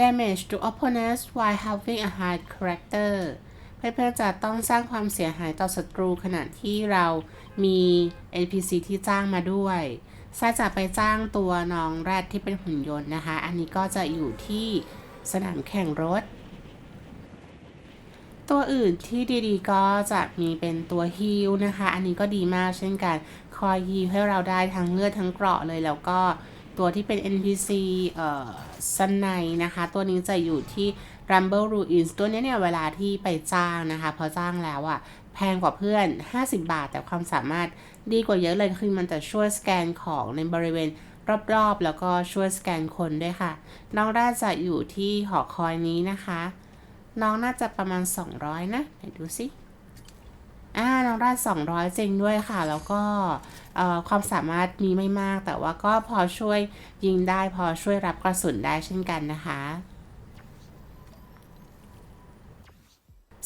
damage to opponents while having a high character เพื่อนๆจะต้องสร้างความเสียหายต่อศัตรูขณะที่เรามี NPC ที่จ้างมาด้วยซาจะไปจ้างตัวน้องแรดที่เป็นหุ่นยนต์นะคะ อันนี้ก็จะอยู่ที่สนามแข่งรถ ตัวอื่นที่ดีๆ ก็จะมีเป็นตัวฮิลนะคะ อันนี้ก็ดีมากเช่นกัน คอยฮิลให้เราได้ทั้งเลือดทั้งเกราะเลยแล้วก็ ตัวที่เป็น NPC เอ่อสันในนะคะ ตัวนี้จะอยู่ที่ Rumble Ruins ตัวนี้เนี่ยเวลาที่ไปจ้างนะคะพอจ้างแล้วอะ่ะแพงกว่าเพื่อน 50 บาท แต่ความสามารถดีกว่าเยอะเลยคือมันจะช่วยสแกนของในบริเวณรอบๆ แล้วก็ช่วยสแกนคนด้วยค่ะ น้องราจะอยู่ที่หอคอยนี้นะคะ น้องน่าจะประมาณ 200 นะไหนดูสิ น้องราด200 จริงด้วยค่ะ แล้วก็ความสามารถมีไม่มาก แต่ว่าก็พอช่วยยิงได้พอช่วยรับกระสุนได้เช่นกันนะคะ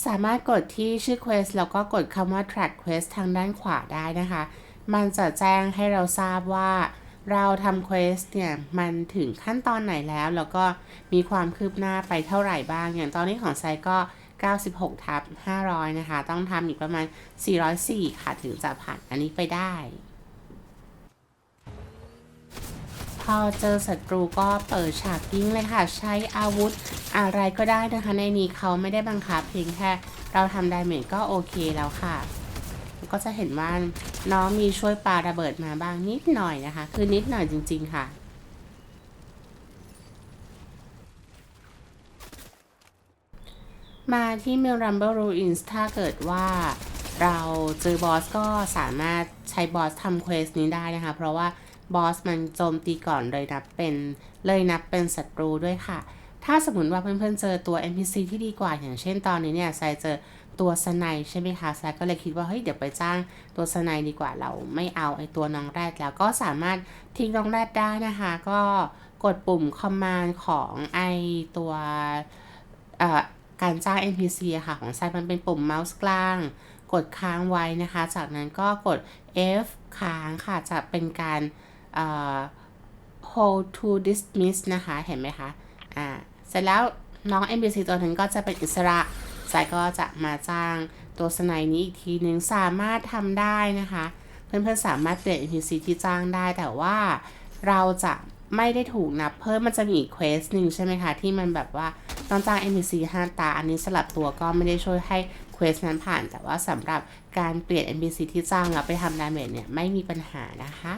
สามารถกดที่ชื่อ quest แล้วก็กดคำว่า track quest ทางด้านขวาได้นะคะ มันจะแจ้งให้เราทราบว่าเราทำ quest เนี่ย มันถึงขั้นตอนไหนแล้ว แล้วก็มีความคืบหน้าไปเท่าไหร่บ้าง อย่างตอนนี้ของไซก็ 96ทับ500 นะคะ ต้องทำอีกประมาณ 404 ค่ะ ถึงจะผ่านอันนี้ไปได้ พอเจอศัตรูก็เปิดฉากยิงเลยค่ะ ใช้อาวุธอะไรก็ได้นะคะ ในนี้เขาไม่ได้บังคับเพียงแค่เราทำดาเมจก็โอเคแล้วค่ะ ก็จะเห็นว่าน้องมีช่วยปาระเบิดมาบ้างนิดหน่อยนะคะ คือนิดหน่อยจริง ๆ ค่ะ มาที่เมลรัมเบิลรูอินส์ถ้าเกิดว่าเราเจอบอสก็สามารถใช้บอสทำเควสนี้ได้นะคะ เพราะว่าบอสมันโจมตีก่อนเลยนับเป็นเลยนับเป็นศัตรูด้วยค่ะ ถ้าสมมติว่าเพื่อนๆเจอตัว NPC ที่ดีกว่าอย่างเช่นตอนนี้เนี่ยไซเจอตัวสไนใช่ไหมคะไซก็เลยคิดว่าเฮ้ยเดี๋ยวไปจ้างตัวสไนดีกว่าเราไม่เอาไอตัวน้องแรดแล้วก็สามารถทิ้งน้องแรดได้นะคะ ก็กดปุ่มคอมมานด์ของไอตัว การจ้าง NPC อะค่ะของไซมันเป็นปุ่มเมาส์กลาง กดค้างไว้นะคะ จากนั้นก็กด F ค้างค่ะ จะเป็นการ hold to dismiss นะคะ เห็นไหมคะ อ่า เสร็จแล้วน้อง NPC ตัวนั้นก็จะเป็นอิสระไซก็จะมาจ้างตัวสไนนี้อีกทีนึงสามารถทำได้นะคะ เพื่อนๆสามารถเปลี่ยน NPC ที่จ้างได้แต่ว่าเราจะไม่ได้ถูกนับเพิ่มมันจะมีอีกเควสหนึ่งใช่ไหมคะ ที่มันแบบว่า ต้องจ้าง NPC 5 ตา อันนี้สลับตัวก็ไม่ได้ช่วยให้เควสนั้นผ่าน แต่ว่าสำหรับการเปลี่ยน NPC ที่จ้างแล้วไปทำดาเมจเนี่ยไม่มีปัญหานะคะ